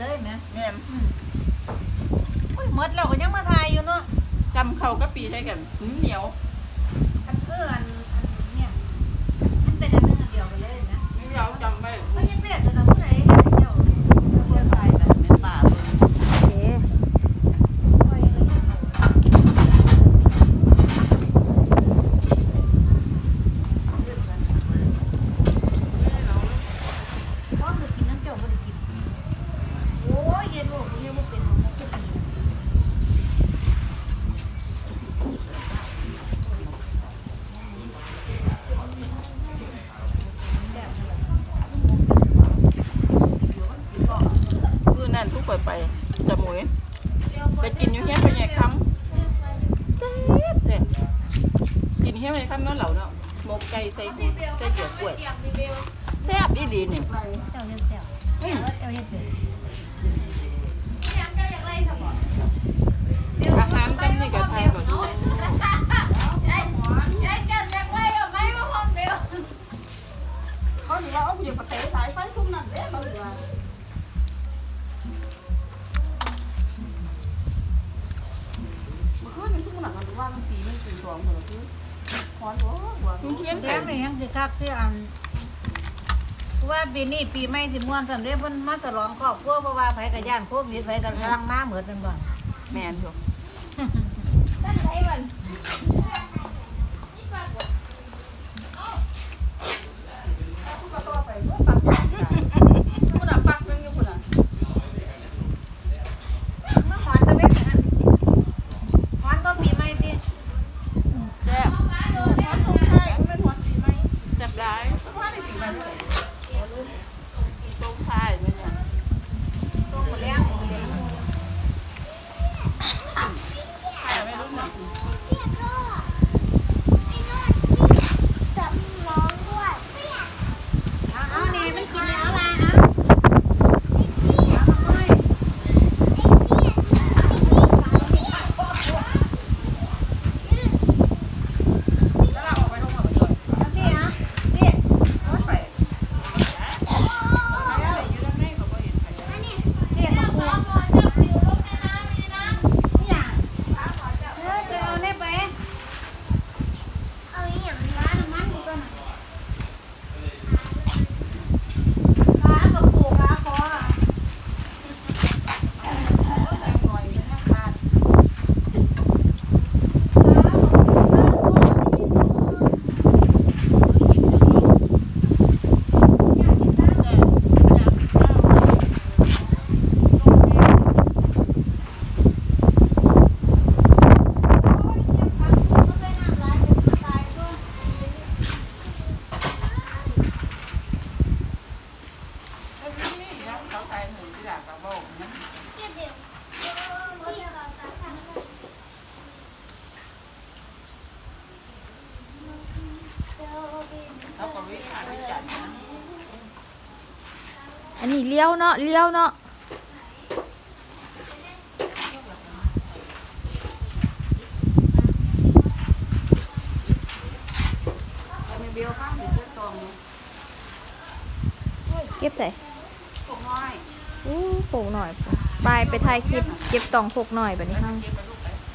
เลยแม่แม่อืมอุ้ยหมดเราก็ยังมาทายอยู่เนาะจำเขากะปีใช่กันหืมเหนียว อันเพื่อน ไปไปจมูกไปกินอยู่เฮียไปแย่คำแซ่บแซ่บกินเฮียไปแย่คำนั่นเหล่าเนาะหมกไก่ใส่หัวใส่เหยือกกล้วยแซ่บอีหลีนี่เจ้าเฮ็ดแซ่บอืมเจ้าเฮ็ดเป็นอาหารจำนี่กับไทยแบบนี้เขาถือว่าเอาผู้หาเตะสายไฟซุ่มนั่นเด้เขาถือว่า นั่นมันว่ามันตีมันตีสองเหรอคือคอนหัวหัวมันเทียนแถไก่มนี่ยังสิคักที่อันว่าปีนี้ปีใหม่สิม่วนซั่นเด้เพิ่นมาฉลองครอบครัวเพราะว่าไผก็ย่านโควิดไผก็กำลังมาเหมือนกันบ่แมนอยู่ก็ต่อไปเมื่อปักคุณอะปักนึงอยู่คุณอะ มาขอนตะเวนนะขอนต้นปีใหม่ติ แซ่บ คอนทงไทยมันเป็นหัวสีไหม แซ่บร้าย ว่าในสีไหมเลย ตรงท้ายมันเนี่ย ส่งหมดแล้ว ใครไม่รู้เนาะ เอาเอานี่มันกินแล้วล่ะเอาเอาติฮะนี่ ไป อยู่ด้านในเขาก็เห็นไข่ นี่กับปูนี่หยังเออจะเอาได้ไปขากับปูขาคออะ เขาขายหมูที่หลักกระบอกนะเขาก็วิจารณ์วิจารณ์นะอันนี้เลี้ยวเนาะเลี้ยวเนาะมีเบลข้างหรือเชือกตรงเก็บใส่ตกน้ อู้โผล่หน่อยไปไปถ่ายคลิปเก็บตองโขกหน่อยแบบนี้ข้างเก็บ